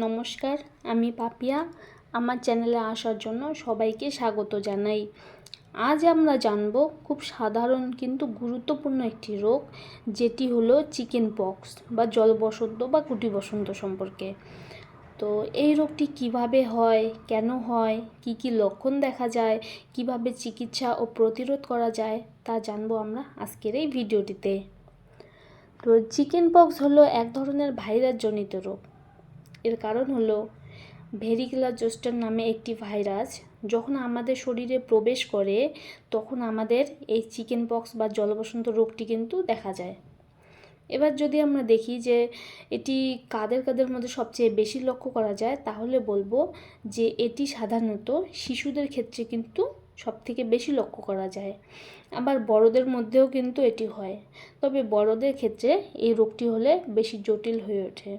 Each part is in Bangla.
নমস্কার, আমি পাপিয়া। আমার চ্যানেলে আসার জন্য সবাইকে স্বাগত জানাই। আজ আমরা জানব খুব সাধারণ কিন্তু গুরুত্বপূর্ণ একটি রোগ, যেটি হলো চিকেন পক্স বা জলবসন্ত বা কুটি বসন্ত সম্পর্কে। তো এই রোগটি কীভাবে হয়, কেন হয়, কি কি লক্ষণ দেখা যায়, কীভাবে চিকিৎসা ও প্রতিরোধ করা যায়, তা জানব আমরা আজকের এই ভিডিওটিতে। তো চিকেন পক্স হলো এক ধরনের ভাইরাস জনিত রোগ। এর কারণ হলো ভেরিকুলার জোস্টার নামে একটি ভাইরাস, যখন আমাদের শরীরে প্রবেশ করে, তখন আমাদের এই চিকেন পক্স বা জলবসন্ত রোগটি কিন্তু দেখা যায়। এবার যদি আমরা দেখি যে এটি কাদের কাদের মধ্যে সবচেয়ে বেশি লক্ষ্য করা যায়, তাহলে বলব যে এটি সাধারণত শিশুদের ক্ষেত্রে কিন্তু সব থেকে বেশি লক্ষ্য করা যায়। আবার বড়দের মধ্যেও কিন্তু এটি হয়। তবে বড়দের ক্ষেত্রে এই রোগটি হলে বেশি জটিল হয়ে ওঠে।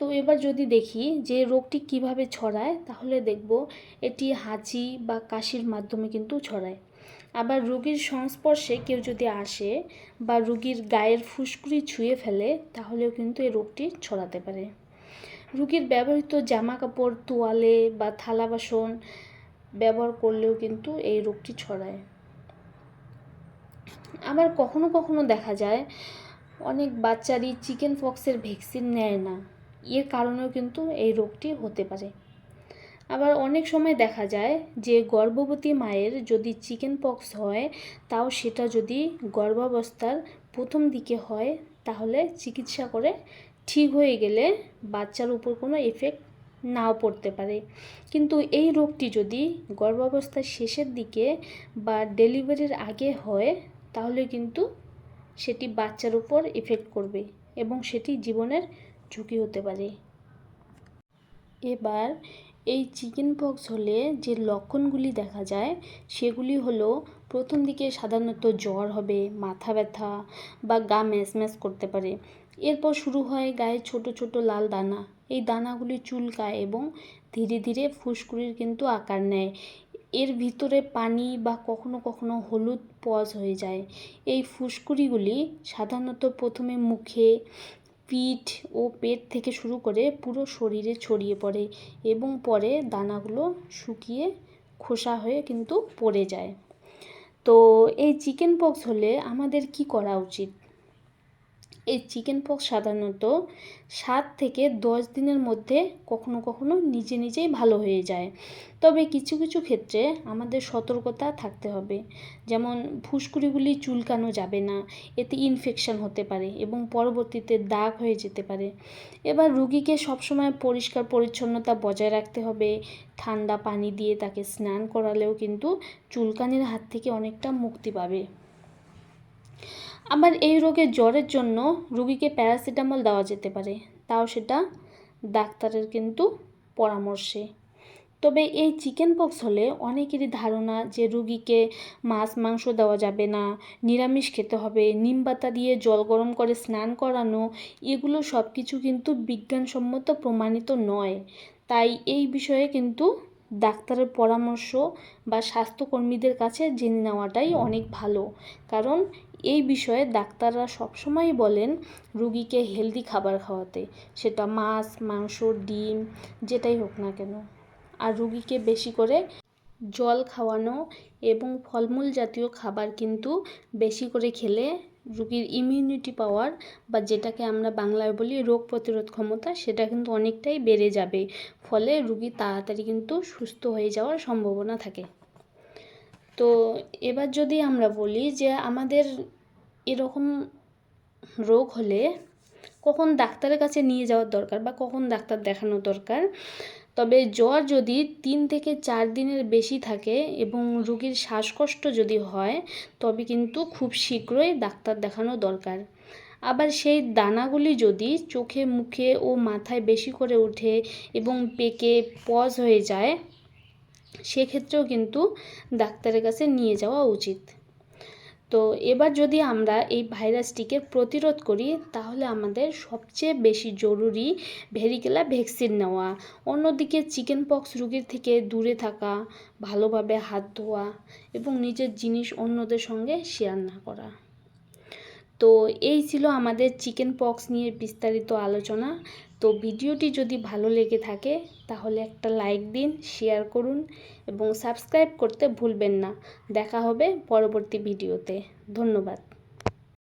তো এবার যদি দেখি যে রোগটি কীভাবে ছড়ায়, তাহলে দেখব এটি হাঁচি বা কাশির মাধ্যমে কিন্তু ছড়ায়। আবার রোগীর সংস্পর্শে কেউ যদি আসে বা রোগীর গায়ের ফুসকুড়ি ছুঁয়ে ফেলে, তাহলেও কিন্তু এই রোগটি ছড়াতে পারে। রুগীর ব্যবহৃত জামা কাপড় তোয়ালে বা থালা বাসন ব্যবহার করলেও কিন্তু এই রোগটি ছড়ায়। আবার কখনো কখনো দেখা যায়, অনেক বাচ্চারই চিকেন পক্সের ভ্যাকসিন নেয় না। এর কারণেও কিন্তু এই রোগটি হতে পারে। আবার অনেক সময় দেখা যায় যে গর্ভবতী মায়ের যদি চিকেন পক্স হয়, তাও সেটা যদি গর্ভাবস্থার প্রথম দিকে হয়, তাহলে চিকিৎসা করে ঠিক হয়ে গেলে বাচ্চার উপর কোনো এফেক্ট নাও পড়তে পারে। কিন্তু এই রোগটি যদি গর্ভাবস্থার শেষের দিকে বা ডেলিভারির আগে হয়, তাহলে কিন্তু সেটি বাচ্চার উপর এফেক্ট করবে এবং সেটি জীবনের ঝুঁকি হতে পারে। এবার এই চিকেন পক্স হলে যে লক্ষণগুলি দেখা যায়, সেগুলি হলো, প্রথম দিকে সাধারণত জ্বর হবে, মাথা ব্যথা বা গা ম্যাচ ম্যাচ করতে পারে। এরপর শুরু হয় গায়ে ছোট ছোট লাল দানা। এই দানাগুলি চুলকায় এবং ধীরে ধীরে ফুসকুড়ির কিন্তু আকার নেয়। এর ভিতরে পানি বা কখনো কখনো হলুদ পজ হয়ে যায়। এই ফুসকুড়িগুলি সাধারণত প্রথমে মুখে পিঠ ও পেট থেকে শুরু করে পুরো শরীরে ছড়িয়ে পড়ে এবং পরে দানাগুলো শুকিয়ে খোসা হয়ে কিন্তু পড়ে যায়। তো এই চিকেন পক্স হলে আমাদের কি করা উচিত? এই চিকেন পক্স সাধারণত সাত থেকে দশ দিনের মধ্যে কখনো কখনো নিজে নিজেই ভালো হয়ে যায়। তবে কিছু কিছু ক্ষেত্রে আমাদের সতর্কতা থাকতে হবে। যেমন ফুসকুড়িগুলি চুলকানো যাবে না, এতে ইনফেকশন হতে পারে এবং পরবর্তীতে দাগ হয়ে যেতে পারে। এবার রুগীকে সবসময় পরিষ্কার পরিচ্ছন্নতা বজায় রাখতে হবে। ঠান্ডা পানি দিয়ে তাকে স্নান করালেও কিন্তু চুলকানির হাত থেকে অনেকটা মুক্তি পাবে। আবার এই রোগের জ্বরের জন্য রুগীকে প্যারাসিটামল দেওয়া যেতে পারে। তাও সেটা ডাক্তারের কিন্তু পরামর্শে। তবে এই চিকেন পক্স হলে অনেকেরই ধারণা যে রুগীকে মাছ, মাংস দেওয়া যাবে না, নিরামিষ খেতে হবে, নিম পাতা দিয়ে জল গরম করে স্নান করানো, এগুলো সব কিছু কিন্তু বিজ্ঞানসম্মত প্রমাণিত নয়। তাই এই বিষয়ে কিন্তু ডাক্তারের পরামর্শ বা স্বাস্থ্যকর্মীদের কাছে জেনে নেওয়াটাই অনেক ভালো। কারণ এই বিষয়ে ডাক্তাররা সবসময় বলেন রুগীকে হেলদি খাবার খাওয়াতে। সেটা মাছ, মাংস, ডিম, যেটাই হোক না কেন। আর রুগীকে বেশি করে জল খাওয়ানো এবং ফলমূল জাতীয় খাবার কিন্তু বেশি করে খেলে রুগীর ইমিউনিটি পাওয়ার বা যেটাকে আমরা বাংলায় বলি রোগ প্রতিরোধ ক্ষমতা, সেটা কিন্তু অনেকটাই বেড়ে যাবে। ফলে রুগী তাড়াতাড়ি কিন্তু সুস্থ হয়ে যাওয়ার সম্ভাবনা থাকে। তো এবার যদি আমরা বলি যে আমাদের এরকম রোগ হলে কখন ডাক্তারের কাছে নিয়ে যাওয়ার দরকার বা কখন ডাক্তার দেখানো দরকার? তবে জ্বর যদি তিন থেকে চার দিনের বেশি থাকে এবং রোগীর শ্বাসকষ্ট যদি হয়, তবে কিন্তু খুব শীঘ্রই ডাক্তার দেখানো দরকার। আবার সেই দানাগুলি যদি চোখে, মুখে ও মাথায় বেশি করে ওঠে এবং পেকে, পজ হয়ে যায়, সেক্ষেত্রেও কিন্তু ডাক্তারের কাছে নিয়ে যাওয়া উচিত। তো এবার যদি আমরা এই ভাইরাসটিকে প্রতিরোধ করি, তাহলে আমাদের সবচেয়ে বেশি জরুরি ভেরিকেলা ভ্যাকসিন নেওয়া। অন্যদিকে চিকেন পক্স রুগীর থেকে দূরে থাকা, ভালোভাবে হাত ধোয়া এবং নিজের জিনিস অন্যদের সঙ্গে শেয়ার না করা। তো এই ছিল আমাদের চিকেন পক্স নিয়ে বিস্তারিত আলোচনা। তো ভিডিওটি যদি ভালো লেগে থাকে, তাহলে একটা লাইক দিন শেয়ার করুন এবং সাবস্ক্রাইব করতে ভুলবেন না। দেখা হবে পরবর্তী ভিডিওতে ধন্যবাদ।